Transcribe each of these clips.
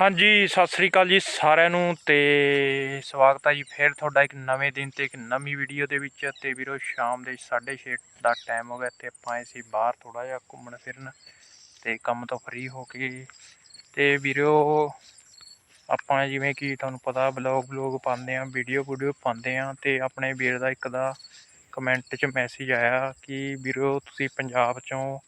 ਹਾਂਜੀ, ਸਤਿ ਸ੍ਰੀ ਅਕਾਲ ਜੀ ਸਾਰਿਆਂ ਨੂੰ ਤੇ ਸਵਾਗਤ ਹੈ ਜੀ ਫਿਰ ਤੁਹਾਡਾ ਇੱਕ ਨਵੇਂ ਦਿਨ ਤੇ ਇੱਕ ਨਵੀਂ ਵੀਡੀਓ ਦੇ ਵਿੱਚ ਤੇ ਵੀਰੋ ਸ਼ਾਮ ਦੇ 6:30 ਦਾ ਟਾਈਮ ਹੋ ਗਿਆ ਤੇ ਆਪਾਂ ਆਏ ਸੀ ਬਾਹਰ ਥੋੜਾ ਜਿਹਾ ਘੁੰਮਣ ਫਿਰਨ ਤੇ ਕੰਮ ਤੋਂ ਫ੍ਰੀ ਹੋ ਕੇ ਤੇ ਵੀਰੋ ਆਪਾਂ ਜਿਵੇਂ ਕਿ ਤੁਹਾਨੂੰ ਪਤਾ ਬਲੌਗ ਬਲੌਗ ਪਾਉਂਦੇ ਆ ਵੀਡੀਓ ਵੀਡੀਓ ਪਾਉਂਦੇ ਆ ਤੇ ਆਪਣੇ ਵੀਰ ਦਾ ਇੱਕ ਦਾ ਕਮੈਂਟ 'ਚ ਮੈਸੇਜ ਆਇਆ ਕਿ ਵੀਰੋ ਤੁਸੀਂ ਪੰਜਾਬ 'ਚੋਂ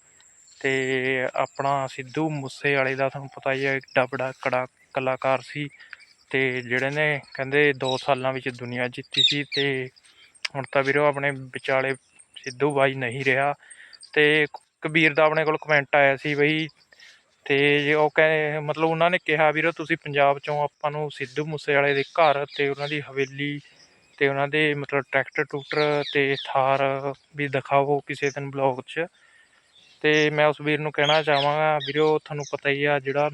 ਅਤੇ ਆਪਣਾ ਸਿੱਧੂ ਮੂਸੇ ਵਾਲੇ ਦਾ ਤੁਹਾਨੂੰ ਪਤਾ ਹੀ ਹੈ ਐਡਾ ਬੜਾ ਕੜਾ ਕਲਾਕਾਰ ਸੀ ਅਤੇ ਜਿਹੜੇ ਨੇ ਕਹਿੰਦੇ 2 ਸਾਲਾਂ ਵਿੱਚ ਦੁਨੀਆ ਜਿੱਤੀ ਸੀ ਅਤੇ ਹੁਣ ਤਾਂ ਵੀਰੋ ਆਪਣੇ ਵਿਚਾਲੇ ਸਿੱਧੂ ਬਾਈ ਨਹੀਂ ਰਿਹਾ ਅਤੇ ਕਬੀਰ ਦਾ ਆਪਣੇ ਕੋਲ ਕਮੈਂਟ ਆਇਆ ਸੀ ਬਈ ਤੇ ਜੇ ਉਹ ਕਹੇ, ਮਤਲਬ ਉਹਨਾਂ ਨੇ ਕਿਹਾ ਵੀਰੋ ਤੁਸੀਂ ਪੰਜਾਬ ਚੋਂ ਆਪਾਂ ਨੂੰ ਸਿੱਧੂ ਮੂਸੇਵਾਲੇ ਦੇ ਘਰ ਤੇ ਉਹਨਾਂ ਦੀ ਹਵੇਲੀ ਤੇ ਉਹਨਾਂ ਦੇ ਮਤਲਬ ਟਰੈਕਟਰ ਟੂਟਰ ਤੇ ਥਾਰ ਵੀ ਦਿਖਾਵੋ ਕਿਸੇ ਦਿਨ ਬਲੌਗ 'ਚ। ਤੇ ਮੈਂ ਉਸ ਵੀਰ ਨੂੰ ਕਹਿਣਾ ਚਾਹਾਂਗਾ, ਵੀਰੋ, ਤੁਹਾਨੂੰ ਪਤਾ ਹੀ ਆ ਜਿਹੜਾ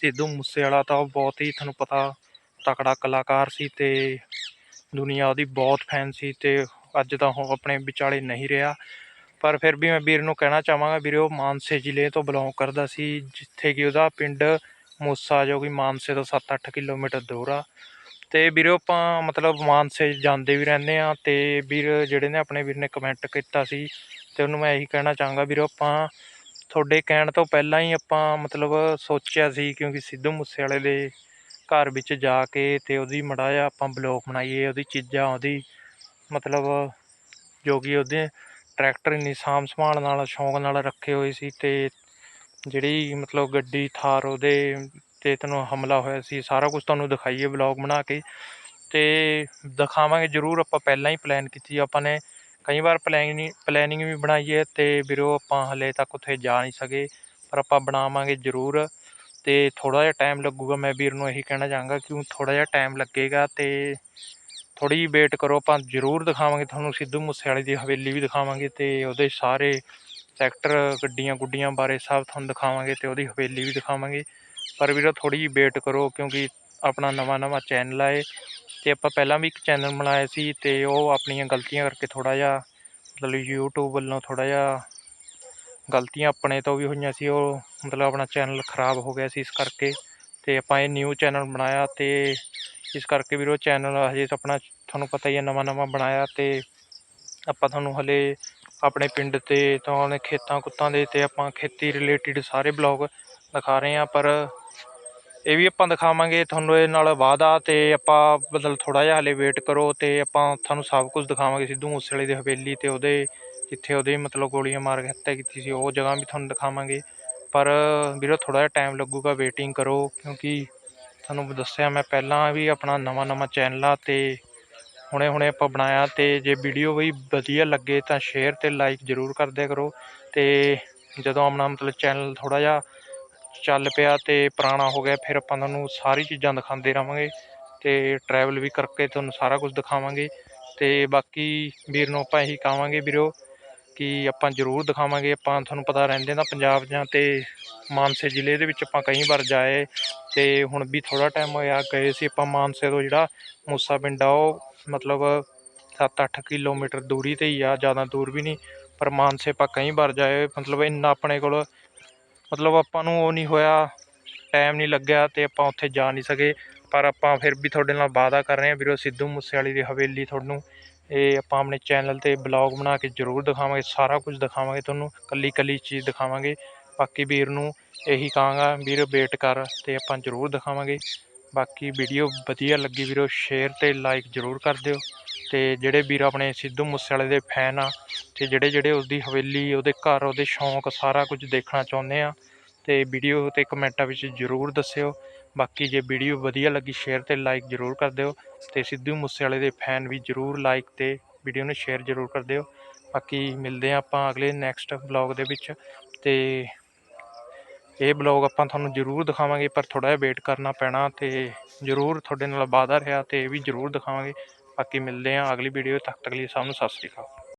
ਸਿੱਧੂ ਮੂਸੇ ਵਾਲਾ ਤਾਂ ਉਹ ਬਹੁਤ ਹੀ ਤੁਹਾਨੂੰ ਪਤਾ ਤਕੜਾ ਕਲਾਕਾਰ ਸੀ ਤੇ ਦੁਨੀਆ ਉਹਦੀ ਬਹੁਤ ਫੈਨ ਸੀ ਤੇ ਅੱਜ ਤਾਂ ਉਹ ਆਪਣੇ ਵਿਚਾਲੇ ਨਹੀਂ ਰਿਹਾ। ਪਰ ਫਿਰ ਵੀ ਮੈਂ ਵੀਰ ਨੂੰ ਕਹਿਣਾ ਚਾਹਾਂਗਾ, ਵੀਰੇ ਉਹ ਮਾਨਸੇ ਜ਼ਿਲ੍ਹੇ ਤੋਂ ਬਿਲੋਂਗ ਕਰਦਾ ਸੀ, ਜਿੱਥੇ ਕਿ ਉਹਦਾ ਪਿੰਡ ਮੂਸਾ ਜੋ ਕਿ ਮਾਨਸੇ ਤੋਂ 7-8 ਕਿਲੋਮੀਟਰ ਦੂਰ ਆ। ਤੇ ਵੀਰੋ, ਆਪਾਂ ਮਤਲਬ ਮਾਨਸੇ ਜਾਂਦੇ ਵੀ ਰਹਿੰਦੇ ਆ ਤੇ ਵੀਰ ਜਿਹੜੇ ਨੇ ਆਪਣੇ ਵੀਰ ਨੇ ਕਮੈਂਟ ਕੀਤਾ ਸੀ ਤੇ ਉਹਨੂੰ ਮੈਂ ਇਹੀ ਕਹਿਣਾ ਚਾਹਾਂਗਾ ਵੀਰੋ, ਆਪਾਂ ਤੁਹਾਡੇ ਕਹਿਣ ਤੋਂ ਪਹਿਲਾਂ ਹੀ ਆਪਾਂ ਮਤਲਬ ਸੋਚਿਆ ਸੀ ਕਿਉਂਕਿ ਸਿੱਧੂ ਮੂਸੇਵਾਲੇ ਦੇ ਘਰ ਵਿੱਚ ਜਾ ਕੇ ਤੇ ਉਹਦੀ ਮੜਾ ਜਿਹਾ ਆਪਾਂ ਬਲੌਗ ਬਣਾਈਏ, ਉਹਦੀ ਚੀਜ਼ਾਂ, ਉਹਦੀ ਮਤਲਬ ਜੋ ਕਿ ਉਹਦੇ ਟਰੈਕਟਰ ਇੰਨੀ ਸਾਂਭ ਸੰਭਾਲ ਨਾਲ, ਸ਼ੌਂਕ ਨਾਲ ਰੱਖੇ ਹੋਏ ਸੀ ਤੇ ਜਿਹੜੀ ਮਤਲਬ ਗੱਡੀ, ਥਾਰ ਉਹਦੇ ਤੇ ਤੈਨੂੰ ਹਮਲਾ ਹੋਇਆ ਸੀ, ਸਾਰਾ ਕੁਝ ਤੁਹਾਨੂੰ ਦਿਖਾਈਏ ਵਲੌਗ ਬਣਾ ਕੇ ਤੇ ਦਿਖਾਵਾਂਗੇ ਜ਼ਰੂਰ ਆਪਾਂ ਪਹਿਲਾਂ ਹੀ ਪਲਾਨ ਕੀਤੀ, ਆਪਾਂ ਨੇ ਕਈ ਵਾਰ ਪਲੈਨਿੰਗ ਪਲੈਨਿੰਗ ਵੀ ਬਣਾਈ ਹੈ ਅਤੇ ਵੀਰੋ ਆਪਾਂ ਹਾਲੇ ਤੱਕ ਉੱਥੇ ਜਾ ਨਹੀਂ ਸਕੇ, ਪਰ ਆਪਾਂ ਬਣਾਵਾਂਗੇ ਜ਼ਰੂਰ ਅਤੇ ਥੋੜ੍ਹਾ ਜਿਹਾ ਟਾਈਮ ਲੱਗੂਗਾ, ਮੈਂ ਵੀਰ ਨੂੰ ਇਹੀ ਕਹਿਣਾ ਚਾਹਾਂਗਾ ਕਿ ਥੋੜ੍ਹਾ ਜਿਹਾ ਟਾਈਮ ਲੱਗੇਗਾ ਅਤੇ ਥੋੜ੍ਹੀ ਜਿਹੀ ਵੇਟ ਕਰੋ, ਆਪਾਂ ਜ਼ਰੂਰ ਦਿਖਾਵਾਂਗੇ ਤੁਹਾਨੂੰ, ਸਿੱਧੂ ਮੂਸੇਵਾਲੇ ਦੀ ਹਵੇਲੀ ਵੀ ਦਿਖਾਵਾਂਗੇ ਅਤੇ ਉਹਦੇ ਸਾਰੇ ਸੈਕਟਰ ਗੱਡੀਆਂ ਗੁੱਡੀਆਂ ਬਾਰੇ ਸਭ ਤੁਹਾਨੂੰ ਦਿਖਾਵਾਂਗੇ ਅਤੇ ਉਹਦੀ ਹਵੇਲੀ ਵੀ ਦਿਖਾਵਾਂਗੇ। ਪਰ ਵੀਰੋ ਥੋੜ੍ਹੀ ਜਿਹੀ ਵੇਟ ਕਰੋ ਕਿਉਂਕਿ ਆਪਣਾ ਨਵਾਂ ਨਵਾਂ ਚੈਨਲ ਆਏ ਤੇ ਆਪਾਂ ਪਹਿਲਾਂ ਵੀ ਇੱਕ ਚੈਨਲ ਬਣਾਇਆ ਸੀ ਤੇ ਉਹ ਆਪਣੀਆਂ ਗਲਤੀਆਂ ਕਰਕੇ ਥੋੜਾ ਜਿਹਾ ਮਤਲਬ YouTube ਵੱਲੋਂ ਥੋੜਾ ਜਿਹਾ ਗਲਤੀਆਂ ਆਪਣੇ ਤੋਂ ਵੀ ਹੋਈਆਂ ਸੀ, ਉਹ ਮਤਲਬ ਆਪਣਾ ਚੈਨਲ ਖਰਾਬ ਹੋ ਗਿਆ ਸੀ ਇਸ ਕਰਕੇ ਤੇ ਆਪਾਂ ਇਹ ਨਿਊ ਚੈਨਲ ਬਣਾਇਆ ਤੇ ਇਸ ਕਰਕੇ ਵੀਰੋ ਚੈਨਲ ਹਜੇ ਆਪਣਾ ਤੁਹਾਨੂੰ ਪਤਾ ਹੀ ਹੈ ਨਵਾਂ ਨਵਾਂ ਬਣਾਇਆ ਤੇ ਆਪਾਂ ਤੁਹਾਨੂੰ ਹਲੇ ਆਪਣੇ ਪਿੰਡ ਤੇ ਤੋਂ ਖੇਤਾਂ ਕੁੱਤਾਂ ਦੇ ਤੇ ਆਪਾਂ ਖੇਤੀ ਰਿਲੇਟਡ ਸਾਰੇ ਬਲੌਗ ਦਿਖਾ ਰਹੇ ਆ ਪਰ ਇਹ ਵੀ ਆਪਾਂ ਦਿਖਾਵਾਂਗੇ ਤੁਹਾਨੂੰ ਇਹ ਨਾਲ ਵਾਅਦਾ ਤੇ ਆਪਾਂ ਮਤਲਬ ਥੋੜਾ ਜਿਹਾ ਹਲੇ ਵੇਟ ਕਰੋ ਤੇ ਆਪਾਂ ਤੁਹਾਨੂੰ ਸਭ ਕੁਝ ਦਿਖਾਵਾਂਗੇ, ਸਿੱਧੂ ਮੂਸੇਵਾਲੇ ਦੀ ਹਵੇਲੀ ਤੇ ਉਹਦੇ ਜਿੱਥੇ ਉਹਦੇ ਮਤਲਬ ਗੋਲੀਆਂ ਮਾਰ ਕੇ ਹੱਤਿਆ ਕੀਤੀ ਸੀ, ਉਹ ਜਗ੍ਹਾ ਵੀ ਤੁਹਾਨੂੰ ਦਿਖਾਵਾਂਗੇ। ਪਰ ਵੀਰੋ ਥੋੜਾ ਜਿਹਾ ਟਾਈਮ ਲੱਗੂਗਾ ਵੇਟਿੰਗ ਕਰੋ, ਕਿਉਂਕਿ ਤੁਹਾਨੂੰ ਦੱਸਿਆ ਮੈਂ ਪਹਿਲਾਂ ਵੀ ਆਪਣਾ ਨਵਾਂ ਨਵਾਂ ਚੈਨਲ ਆ ਤੇ ਹੁਣੇ ਹੁਣੇ ਆਪਾਂ ਬਣਾਇਆ ਤੇ ਜੇ ਵੀਡੀਓ ਵੀ ਵਧੀਆ ਲੱਗੇ ਤਾਂ ਸ਼ੇਅਰ ਤੇ ਲਾਈਕ ਜ਼ਰੂਰ ਕਰਦੇ ਕਰੋ ਤੇ ਜਦੋਂ ਆਪਣਾ ਮਤਲਬ ਚੈਨਲ ਥੋੜਾ ਜਿਹਾ ਚੱਲ ਪਿਆ ਤੇ ਪੁਰਾਣਾ ਹੋ ਗਿਆ, ਫਿਰ ਆਪਾਂ ਤੁਹਾਨੂੰ ਸਾਰੀ ਚੀਜ਼ਾਂ ਦਿਖਾਉਂਦੇ ਰਹਾਂਗੇ ਤੇ ਟਰੈਵਲ ਵੀ ਕਰਕੇ ਤੁਹਾਨੂੰ ਸਾਰਾ ਕੁਝ ਦਿਖਾਵਾਂਗੇ ਤੇ ਬਾਕੀ ਵੀਰ ਨੂੰ ਆਪਾਂ ਇਹੀ ਕਹਾਂਗੇ ਵੀਰੋ ਕਿ ਆਪਾਂ ਜ਼ਰੂਰ ਦਿਖਾਵਾਂਗੇ, ਆਪਾਂ ਤੁਹਾਨੂੰ ਪਤਾ ਰਹਿੰਦੇ ਨਾ ਪੰਜਾਬ ਜਾਂ ਤੇ ਮਾਨਸੇ ਜ਼ਿਲ੍ਹੇ ਦੇ ਵਿੱਚ ਆਪਾਂ ਕਈ ਵਾਰ ਜਾਏ ਤੇ ਹੁਣ ਵੀ ਥੋੜਾ ਟਾਈਮ ਹੋਇਆ, ਗਏ ਸੀ ਆਪਾਂ ਮਾਨਸੇ ਤੋਂ ਜਿਹੜਾ ਮੂਸਾ ਪਿੰਡ ਆ, ਉਹ ਮਤਲਬ 7-8 ਕਿਲੋਮੀਟਰ ਦੂਰੀ ਤੇ ਹੀ ਆ, ਜ਼ਿਆਦਾ ਦੂਰ ਵੀ ਨਹੀਂ, ਪਰ ਮਾਨਸੇ ਆਪਾਂ ਕਈ ਵਾਰ ਜਾਏ, ਮਤਲਬ ਇੰਨਾ ਆਪਣੇ ਕੋਲ ਮਤਲਬ ਆਪਾਂ ਨੂੰ ਉਹ ਨਹੀਂ ਹੋਇਆ ਟਾਈਮ ਨਹੀਂ ਲੱਗਿਆ ਅਤੇ ਆਪਾਂ ਉੱਥੇ ਜਾ ਨਹੀਂ ਸਕੇ। ਪਰ ਆਪਾਂ ਫਿਰ ਵੀ ਤੁਹਾਡੇ ਨਾਲ ਵਾਅਦਾ ਕਰ ਰਹੇ ਹਾਂ ਵੀਰੋ ਸਿੱਧੂ ਮੂਸੇਵਾਲੇ ਦੀ ਹਵੇਲੀ ਤੁਹਾਨੂੰ। ਇਹ ਆਪਾਂ ਆਪਣੇ ਚੈਨਲ ਤੇ ਬਲੌਗ ਬਣਾ ਕੇ ਜ਼ਰੂਰ ਦਿਖਾਵਾਂਗੇ, ਸਾਰਾ ਕੁਝ ਦਿਖਾਵਾਂਗੇ ਤੁਹਾਨੂੰ ਇਕੱਲੀ ਇਕੱਲੀ ਚੀਜ਼ ਦਿਖਾਵਾਂਗੇ। ਬਾਕੀ ਵੀਰ ਨੂੰ ਇਹੀ ਕਹਾਂਗਾ, ਵੀਰ ਵੇਟ ਕਰ ਅਤੇ ਆਪਾਂ ਜ਼ਰੂਰ ਦਿਖਾਵਾਂਗੇ। ਬਾਕੀ ਵੀਡੀਓ ਵਧੀਆ ਲੱਗੀ ਵੀਰੋ ਸ਼ੇਅਰ ਅਤੇ ਲਾਈਕ ਜ਼ਰੂਰ ਕਰ ਦਿਓ। ਅਤੇ ਜਿਹੜੇ ਵੀਰ ਆਪਣੇ ਸਿੱਧੂ ਮੂਸੇਵਾਲੇ ਦੇ ਫੈਨ ਆ ਤੇ ਜਿਹੜੇ ਜਿਹੜੇ ਉਸਦੀ ਹਵੇਲੀ, ਉਹਦੇ ਘਰ, ਉਹਦੇ ਸ਼ੌਂਕ ਸਾਰਾ ਕੁਝ ਦੇਖਣਾ ਚਾਹੁੰਦੇ ਆ ਅਤੇ ਵੀਡੀਓ ਤੇ ਕਮੈਂਟਾਂ ਵਿੱਚ ਜ਼ਰੂਰ ਦੱਸਿਓ। ਬਾਕੀ ਜੇ ਵੀਡੀਓ ਵਧੀਆ ਲੱਗੀ ਸ਼ੇਅਰ ਅਤੇ ਲਾਈਕ ਜ਼ਰੂਰ ਕਰ ਦਿਓ ਅਤੇ ਸਿੱਧੂ ਮੂਸੇਵਾਲੇ ਦੇ ਫੈਨ ਵੀ ਜ਼ਰੂਰ ਲਾਈਕ ਅਤੇ ਵੀਡੀਓ ਨੂੰ ਸ਼ੇਅਰ ਜ਼ਰੂਰ ਕਰ ਦਿਓ। ਬਾਕੀ ਮਿਲਦੇ ਹਾਂ ਆਪਾਂ ਅਗਲੇ ਨੈਕਸਟ ਬਲੌਗ ਦੇ ਵਿੱਚ ਅਤੇ ਇਹ ਬਲੌਗ ਆਪਾਂ ਤੁਹਾਨੂੰ ਜ਼ਰੂਰ ਦਿਖਾਵਾਂਗੇ, ਪਰ ਥੋੜਾ ਜਿਹਾ ਵੇਟ ਕਰਨਾ ਪੈਣਾ ਤੇ ਜ਼ਰੂਰ ਤੁਹਾਡੇ ਨਾਲ ਵਾਅਦਾ ਰਿਹਾ ਤੇ ਇਹ ਵੀ ਜ਼ਰੂਰ ਦਿਖਾਵਾਂਗੇ। ਬਾਕੀ ਮਿਲਦੇ ਆ ਅਗਲੀ ਵੀਡੀਓ ਤੱਕ ਤੱਕ ਲਈ ਸਭ ਨੂੰ ਸਤਿ ਸ੍ਰੀ ਅਕਾਲ।